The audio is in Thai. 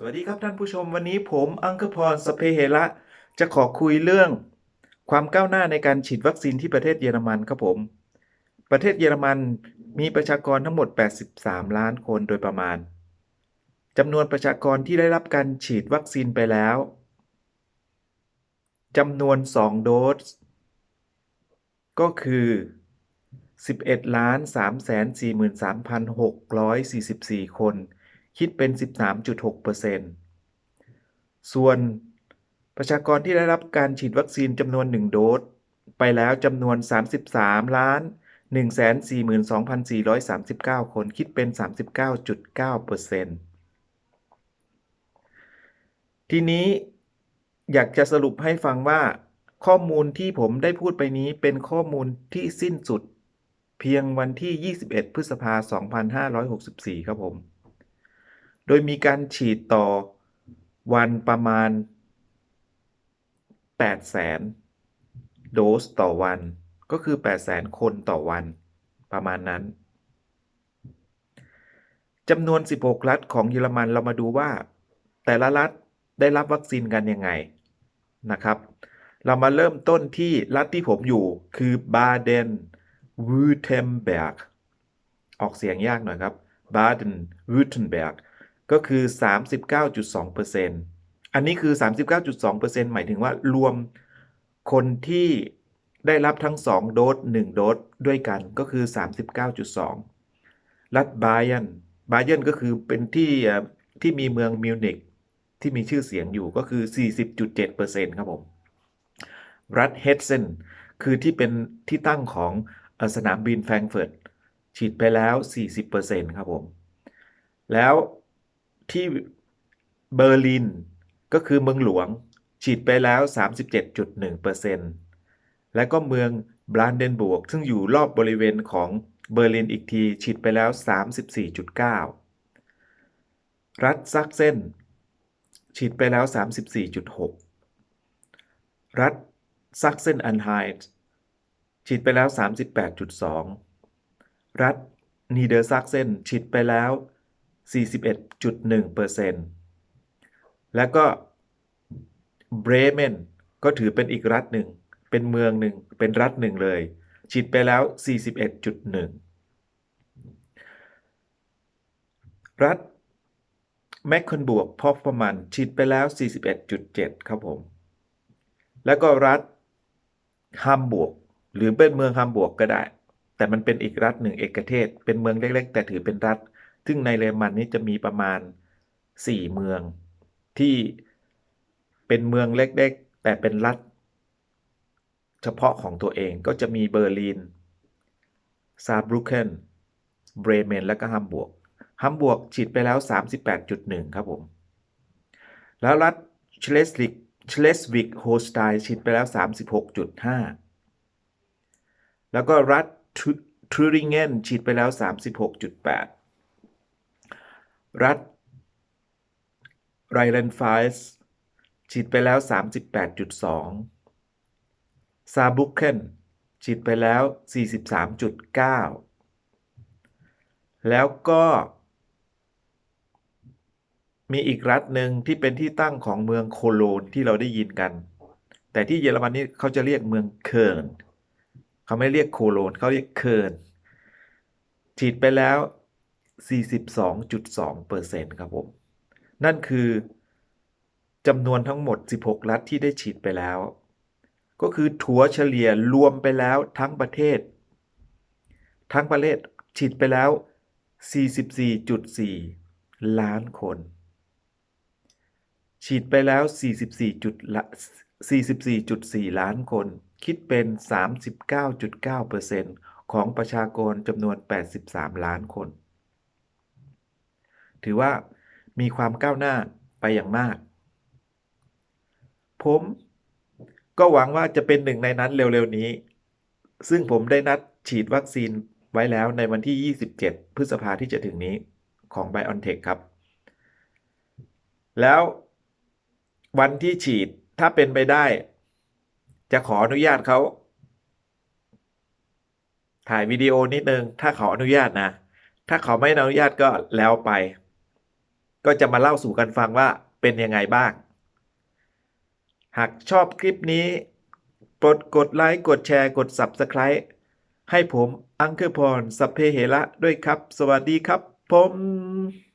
สวัสดีครับท่านผู้ชมวันนี้ผมอังคพรสเพเหระจะขอคุยเรื่อง ความก้าวหน้าในการฉีดวัคซีนที่ประเทศเยอรมันครับผม ประเทศเยอรมันมีประชากรทั้งหมด 83 ล้านคนโดยประมาณจำนวนประชากรที่ได้รับการฉีดวัคซีนไปแล้วจำนวน 2 โดส ก็คือ 11 ล้าน343,644 คน คิดเป็น 13.6%ส่วนประชากรที่ได้รับการฉีดวัคซีนจำนวน 1 โดส ไปแล้วจำนวน 33 ล้าน 142,439 คนคิดเป็น 39.9%ทีนี้อยากจะสรุปให้ฟังว่า ข้อมูลที่ผมได้พูดไปนี้เป็นข้อมูลที่สิ้นสุด เพียงวันที่ 21 พฤษภาคม2564 ครับผม โดยมีการฉีดต่อวันประมาณ 800,000 โดสต่อวัน ก็คือ 800,000 คนต่อวันประมาณนั้นจำนวน 16 รัฐของเยอรมันเรามาดูว่า แต่ละรัฐได้รับวัคซีนกันยังไงนะครับ เรามาเริ่มต้นที่รัฐที่ผมอยู่คือบาเดนวูเทมเบิร์กออกเสียงยากหน่อยครับบาเดนวูเทมเบิร์ก ก็คือ 39.2%อันนี้คือ 39.2%หมายถึงว่ารวมคนที่ได้รับทั้ง 2 โดส1โดสด้วยกันก็คือ 39.2 รัฐบาเยนบาเยนก็คือเป็นที่ที่มีเมืองมิวนิกที่มีชื่อเสียงอยู่ก็คือ 40.7%ครับผม รัฐเฮดเซนคือที่เป็นที่ตั้งของสนามบินแฟรงก์เฟิร์ตฉีดไปแล้ว 40%ครับผม แล้ว ที่เบอร์ลินก็คือเมืองหลวง ฉีดไปแล้ว 37.1%และก็เมืองบรานเดนบวก ซึ่งอยู่รอบบริเวณของเบอร์ลินอีกที ฉีดไปแล้ว 34.9 รัฐซักเซนฉีดไปแล้ว 34.6 รัฐซักเซนอันไฮต์ฉีดไปแล้ว 38.2 รัฐนีเดอร์ซักเซนฉีดไปแล้ว 41.1%แล้วก็เบรเมนก็ถือเป็นอีกรัฐหนึ่ง เป็นเมืองหนึ่ง เป็นรัฐหนึ่งเลย ฉีดไปแล้ว 41.1 รัฐแมคคอนบวกพอฟมันฉีดไปแล้ว 41.7 ครับผม แล้วก็รัฐฮัมบวก หรือเป็นเมืองฮัมบวกก็ได้ แต่มันเป็นอีกรัฐหนึ่งเอกเทศ เป็นเมืองเล็กๆ แต่ถือเป็นรัฐ ซึ่งในเยอรมันนี้จะมีประมาณ 4 เมืองที่เป็นเมืองเล็กๆ แต่เป็นรัฐ เฉพาะของตัวเองก็จะมีเบอร์ลิน ซาบรุเคนเบรเมน และก็ฮัมบวกฮัมบวกฉีดไปแล้ว 38.1 ครับผม แล้วรัฐเชลสวิกเชลสวิกโฮสไตน์ฉีดไปแล้ว 36.5 แล้วก็รัฐทรูริงเกนฉีดไปแล้ว 36.8 รัฐไรแลนด์ไฟส์ฉีดไปแล้ว 38.2 ซาบุกเคนฉีดไปแล้ว 43.9 แล้วก็ มีอีกรัฐหนึ่งที่เป็นที่ตั้งของเมืองโคโลนที่เราได้ยินกัน แต่ที่เยอรมันนี่เขาจะเรียกเมืองเคิร์นเขาไม่เรียกโคโลนเขาเรียกเคิร์นฉีดไปแล้ว 42.2%ครับผม นั่นคือจำนวนทั้งหมด 16 รัฐที่ได้ฉีดไปแล้ว ก็คือถัวเฉลี่ยรวมไปแล้วทั้งประเทศ ทั้งประเทศฉีดไปแล้ว 44.4 ล้านคน ฉีดไปแล้ว 44.4 ล้านคน คิดเป็น 39.9%ของประชากรจำนวน 83 ล้านคน ถือว่ามีความก้าวหน้าไปอย่างมาก ผมก็หวังว่าจะเป็นหนึ่งในนั้นเร็วๆนี้ ซึ่งผมได้นัดฉีดวัคซีนไว้แล้วในวันที่ 27 พฤษภาที่จะถึงนี้ของ BioNTech ครับ แล้ววันที่ฉีดถ้าเป็นไปได้ จะขออนุญาตเขาถ่ายวิดีโอนิดนึง ถ้าเขาอนุญาตนะ ถ้าเขาไม่อนุญาตก็แล้วไป ก็จะมาเล่าสู่กันฟังว่าเป็นยังไงบ้าง หากชอบคลิปนี้กดกดไลค์กดแชร์กด Subscribe ให้ผมอังเคอร์พรสัพเพเหระด้วยครับ สวัสดีครับผม